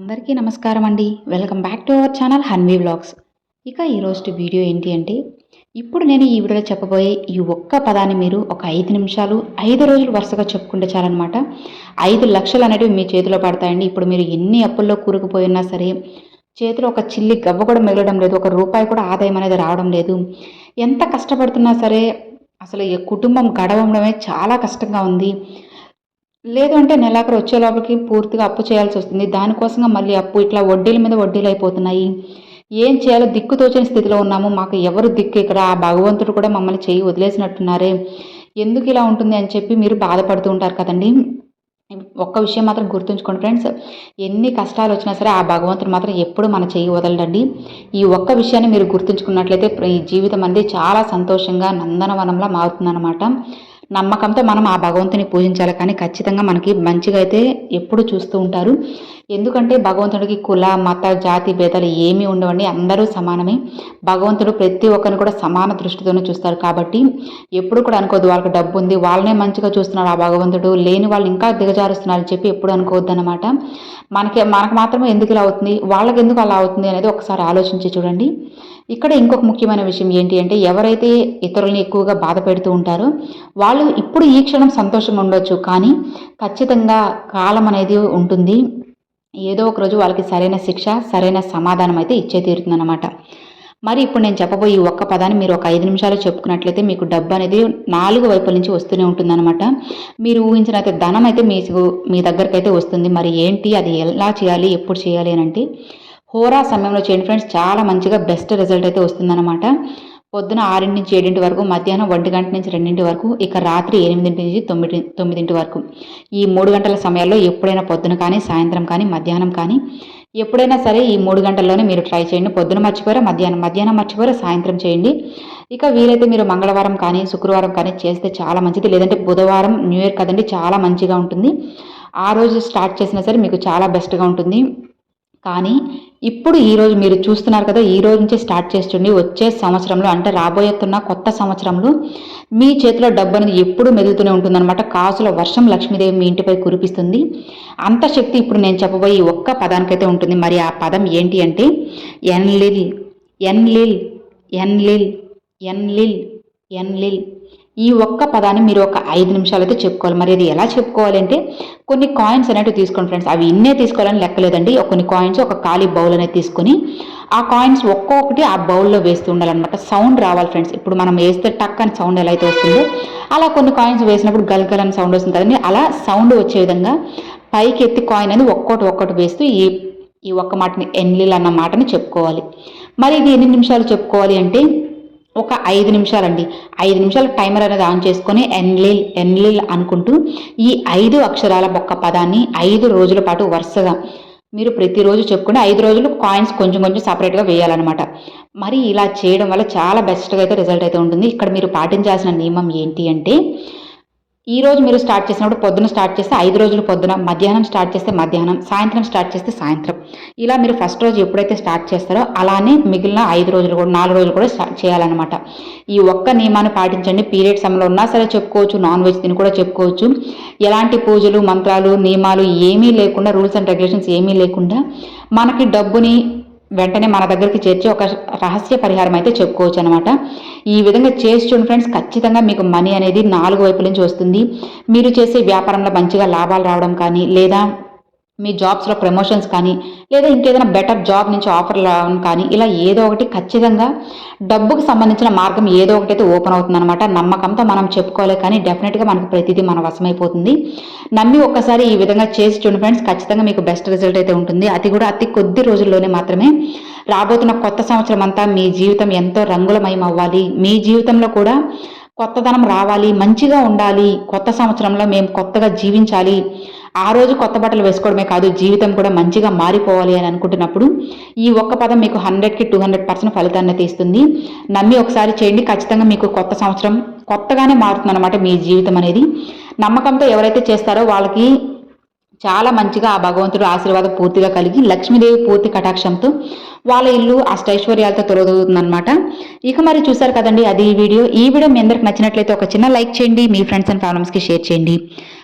అందరికీ నమస్కారం అండి. Welcome back to our channel Hanvi vlogs ఇక ఈరోజు వీడియో ఏంటి అంటే ఇప్పుడు నేను ఈ వీడియోలో చెప్పబోయే ఈ ఒక్క పదాన్ని మీరు ఒక ఐదు నిమిషాలు ఐదు రోజులు వరుసగా చెప్పుకుంటే చాలన్నమాట. ఐదు లక్షలు అనేవి మీ చేతిలో పడతాయండి. ఇప్పుడు మీరు ఎన్ని అప్పుల్లో కూరుకుపోయినా సరే చేతిలో ఒక చిల్లి గవ్వ కూడా మిగలడం లేదు ఒక రూపాయి కూడా ఆదాయం అనేది రావడం లేదు. ఎంత కష్టపడుతున్నా సరే అసలు ఈ కుటుంబం గడవడమే చాలా కష్టంగా ఉంది. లేదు అంటే నెలాఖరు వచ్చే లోపలికి పూర్తిగా అప్పు చేయాల్సి వస్తుంది. దానికోసంగా మళ్ళీ అప్పు ఇట్లా వడ్డీల మీద వడ్డీలు అయిపోతున్నాయి ఏం చేయాలో దిక్కు తోచని స్థితిలో ఉన్నాము. మాకు ఎవరు దిక్కు ఇక్కడ? ఆ భగవంతుడు కూడా మమ్మల్ని చేయి వదిలేసినట్టున్నారే. ఎందుకు ఇలా ఉంటుంది అని చెప్పి మీరు బాధపడుతూ ఉంటారు కదండి. ఒక్క విషయం మాత్రం గుర్తుంచుకోండి ఫ్రెండ్స్. ఎన్ని కష్టాలు వచ్చినా సరే ఆ భగవంతుడు మాత్రం ఎప్పుడు మన చేయి వదలడండి. ఈ ఒక్క విషయాన్ని మీరు గుర్తుంచుకున్నట్లయితే ఈ జీవితం అనేది చాలా సంతోషంగా నందనవనంలా మారుతుందన్నమాట. నమ్మకంతో మనం ఆ భగవంతుని పూజించాలి. కానీ ఖచ్చితంగా మనకి మంచిగా అయితే ఎప్పుడు చూస్తూ ఉంటారు. ఎందుకంటే భగవంతుడికి కుల మత జాతి భేదాలు ఏమీ ఉండవండి. అందరూ సమానమే. భగవంతుడు ప్రతి ఒక్కరిని కూడా సమాన దృష్టితోనే చూస్తారు. కాబట్టి ఎప్పుడు కూడా అనుకోవద్దు. వాళ్ళకి డబ్బు ఉంది. వాళ్ళనే మంచిగా చూస్తున్నాడు ఆ భగవంతుడు. లేని వాళ్ళు ఇంకా దిగజారుస్తున్నారు చెప్పి ఎప్పుడు అనుకోవద్దు అనమాట మనకి మనకు మాత్రమే ఎందుకు ఇలా అవుతుంది? వాళ్ళకి ఎందుకు అలా అవుతుంది అనేది ఒకసారి ఆలోచించి చూడండి. ఇక్కడ ఇంకొక ముఖ్యమైన విషయం ఏంటి అంటే ఎవరైతే ఇతరులని ఎక్కువగా బాధ పెడుతూ ఉంటారో వాళ్ళు ఇప్పుడు ఈ క్షణం సంతోషంగా ఉండొచ్చు కానీ ఖచ్చితంగా కాలం అనేది ఉంటుంది. ఏదో ఒక రోజు వాళ్ళకి సరైన శిక్ష సరైన సమాధానం అయితే ఇచ్చే తీరుతుందన్నమాట. మరి ఇప్పుడు నేను చెప్పబోయే ఈ ఒక్క పదాన్ని మీరు ఒక ఐదు నిమిషాలు చెప్పుకున్నట్లయితే మీకు డబ్బు అనేది నాలుగు వైపుల నుంచి వస్తూనే ఉంటుందన్నమాట. మీరు ఊహించినైతే ధనం అయితే మీకు మీ దగ్గరకు అయితే వస్తుంది. మరి ఏంటి అది ఎలా చేయాలి ఎప్పుడు చేయాలి అని అంటే హోరా సమయంలో చేయండి ఫ్రెండ్స్. చాలా మంచిగా బెస్ట్ రిజల్ట్ అయితే వస్తుందన్నమాట. పొద్దున ఆరింటి నుంచి ఏడింటి వరకు మధ్యాహ్నం ఒంటి గంట నుంచి రెండింటి వరకు ఇక రాత్రి ఎనిమిదింటి నుంచి తొమ్మిది తొమ్మిదింటి వరకు. ఈ మూడు గంటల సమయాల్లో ఎప్పుడైనా పొద్దున కానీ సాయంత్రం కానీ మధ్యాహ్నం కానీ ఎప్పుడైనా సరే ఈ మూడు గంటల్లోనే మీరు ట్రై చేయండి. పొద్దున మర్చిపోయారా? మధ్యాహ్నం మధ్యాహ్నం మర్చిపోయారా? సాయంత్రం చేయండి. ఇక వీలైతే మీరు మంగళవారం కానీ శుక్రవారం కానీ చేస్తే చాలా మంచిది. లేదంటే బుధవారం న్యూ ఇయర్ కదండి చాలా మంచిగా ఉంటుంది. ఆ రోజు స్టార్ట్ చేసినా సరే మీకు చాలా బెస్ట్గా ఉంటుంది. కానీ ఇప్పుడు ఈరోజు మీరు చూస్తున్నారు కదా ఈ రోజు నుంచి స్టార్ట్ చేస్తుండి. వచ్చే సంవత్సరంలో అంటే రాబోయేతున్న కొత్త సంవత్సరంలో మీ చేతిలో డబ్బు అనేది ఎప్పుడు మెదులుతూనే ఉంటుందన్నమాట. కాసుల వర్షం లక్ష్మీదేవి మీ ఇంటిపై కురిపిస్తుంది. అంత శక్తి ఇప్పుడు నేను చెప్పబోయే ఒక్క పదానికైతే ఉంటుంది. మరి ఆ పదం ఏంటి అంటే Enlil Enlil Enlil Enlil Enlil ఈ ఒక్క పదాన్ని మీరు ఒక ఐదు నిమిషాలు అయితే చెప్పుకోవాలి. మరి అది ఎలా చెప్పుకోవాలంటే కొన్ని కాయిన్స్ అనేవి తీసుకోండి ఫ్రెండ్స్ అవి ఇన్నే తీసుకోవాలని లెక్కలేదండి. కొన్ని కాయిన్స్ ఒక ఖాళీ బౌల్ అనేది తీసుకొని ఆ కాయిన్స్ ఒక్కొక్కటి ఆ బౌల్లో వేస్తూ ఉండాలన్నమాట. సౌండ్ రావాలి ఫ్రెండ్స్ ఇప్పుడు మనం వేస్తే టక్ అని సౌండ్ ఎలా అయితే వస్తుందో అలా కొన్ని కాయిన్స్ వేసినప్పుడు గల్గల్ అని సౌండ్ వస్తుంది కదండి. అలా సౌండ్ వచ్చే విధంగా పైకి ఎత్తి కాయిన్ అనేది ఒక్కోటి ఒక్కటి వేస్తూ ఈ ఈ ఒక్క మాటని ఎన్లీలు అన్న మాటని చెప్పుకోవాలి. మరి ఇది ఎన్ని నిమిషాలు చెప్పుకోవాలి అంటే ఒక ఐదు నిమిషాలండి. ఐదు నిమిషాల టైమర్ అనేది ఆన్ చేసుకొని ఎన్లిల్ ఎన్లిల్ అనుకుంటూ ఈ ఐదు అక్షరాల ఒక్క పదాన్ని ఐదు రోజుల పాటు వరుసగా మీరు ప్రతిరోజు చెప్పుకుంటే ఐదు రోజులు కాయిన్స్ కొంచెం కొంచెం సపరేట్గా వేయాలన్నమాట. మరి ఇలా చేయడం వల్ల చాలా బెస్ట్గా అయితే రిజల్ట్ అయితే ఉంటుంది. ఇక్కడ మీరు పాటించాల్సిన నియమం ఏంటి అంటే ఈ రోజు మీరు స్టార్ట్ చేసినప్పుడు పొద్దున స్టార్ట్ చేస్తే ఐదు రోజులు పొద్దున మధ్యాహ్నం స్టార్ట్ చేస్తే మధ్యాహ్నం సాయంత్రం స్టార్ట్ చేస్తే సాయంత్రం. ఇలా మీరు ఫస్ట్ రోజు ఎప్పుడైతే స్టార్ట్ చేస్తారో అలానే మిగిలిన ఐదు రోజులు కూడా నాలుగు రోజులు కూడా స్టార్ట్ చేయాలన్నమాట. ఈ ఒక్క నియమాన్ని పాటించండి. పీరియడ్ సమయంలో ఉన్నా సరే చెప్పుకోవచ్చు నాన్ వెజ్ తిని కూడా చెప్పుకోవచ్చు. ఎలాంటి పూజలు మంత్రాలు నియమాలు ఏమీ లేకుండా రూల్స్ అండ్ రెగ్యులేషన్స్ ఏమీ లేకుండా మనకి డబ్బుని వెంటనే మన దగ్గరికి చేర్చి ఒక రహస్య పరిహారం అయితే చెప్పుకోవచ్చు అనమాట ఈ విధంగా చేసి చూడండి ఫ్రెండ్స్ ఖచ్చితంగా మీకు మనీ అనేది నాలుగు వైపుల నుంచి వస్తుంది. మీరు చేసే వ్యాపారంలో మంచిగా లాభాలు రావడం కానీ లేదా మీ జాబ్స్లో ప్రమోషన్స్ కానీ లేదా ఇంకేదైనా బెటర్ జాబ్ నుంచి ఆఫర్ కానీ ఇలా ఏదో ఒకటి ఖచ్చితంగా డబ్బుకు సంబంధించిన మార్గం ఏదో ఒకటి అయితే ఓపెన్ అవుతుందన్నమాట. నమ్మకంతో మనం చెప్పుకోవాలి కానీ డెఫినెట్గా మనకు ప్రతిదీ మన వశమైపోతుంది. నమ్మి ఒక్కసారి ఈ విధంగా చేసి చూడండి ఫ్రెండ్స్ ఖచ్చితంగా మీకు బెస్ట్ రిజల్ట్ అయితే ఉంటుంది. అది కూడా అతి కొద్ది రోజుల్లోనే మాత్రమే. రాబోతున్న కొత్త సంవత్సరం అంతా మీ జీవితం ఎంతో రంగులమయం అవ్వాలి. మీ జీవితంలో కూడా కొత్తదనం రావాలి మంచిగా ఉండాలి. కొత్త సంవత్సరంలో మేము కొత్తగా జీవించాలి. ఆ రోజు కొత్త బట్టలు వేసుకోవడమే కాదు జీవితం కూడా మంచిగా మారిపోవాలి అని అనుకుంటున్నప్పుడు ఈ ఒక్క పదం మీకు హండ్రెడ్కి టూ హండ్రెడ్ పర్సెంట్ ఫలితాన్ని తీస్తుంది. నమ్మి ఒకసారి చేయండి. ఖచ్చితంగా మీకు కొత్త సంవత్సరం కొత్తగానే మారుతుంది అనమాట మీ జీవితం అనేది. నమ్మకంతో ఎవరైతే చేస్తారో వాళ్ళకి చాలా మంచిగా ఆ భగవంతుడు ఆశీర్వాదం పూర్తిగా కలిగి లక్ష్మీదేవి పూర్తి కటాక్షంతో వాళ్ళ ఇల్లు అష్టైశ్వర్యాలతో తొలగుతుందనమాట ఇక మరి చూసారు కదండి అది ఈ వీడియో. ఈ వీడియో మీ అందరికి నచ్చినట్లయితే ఒక చిన్న లైక్ చేయండి. మీ ఫ్రెండ్స్ అండ్ ఫ్యామిలీస్కి షేర్ చేయండి.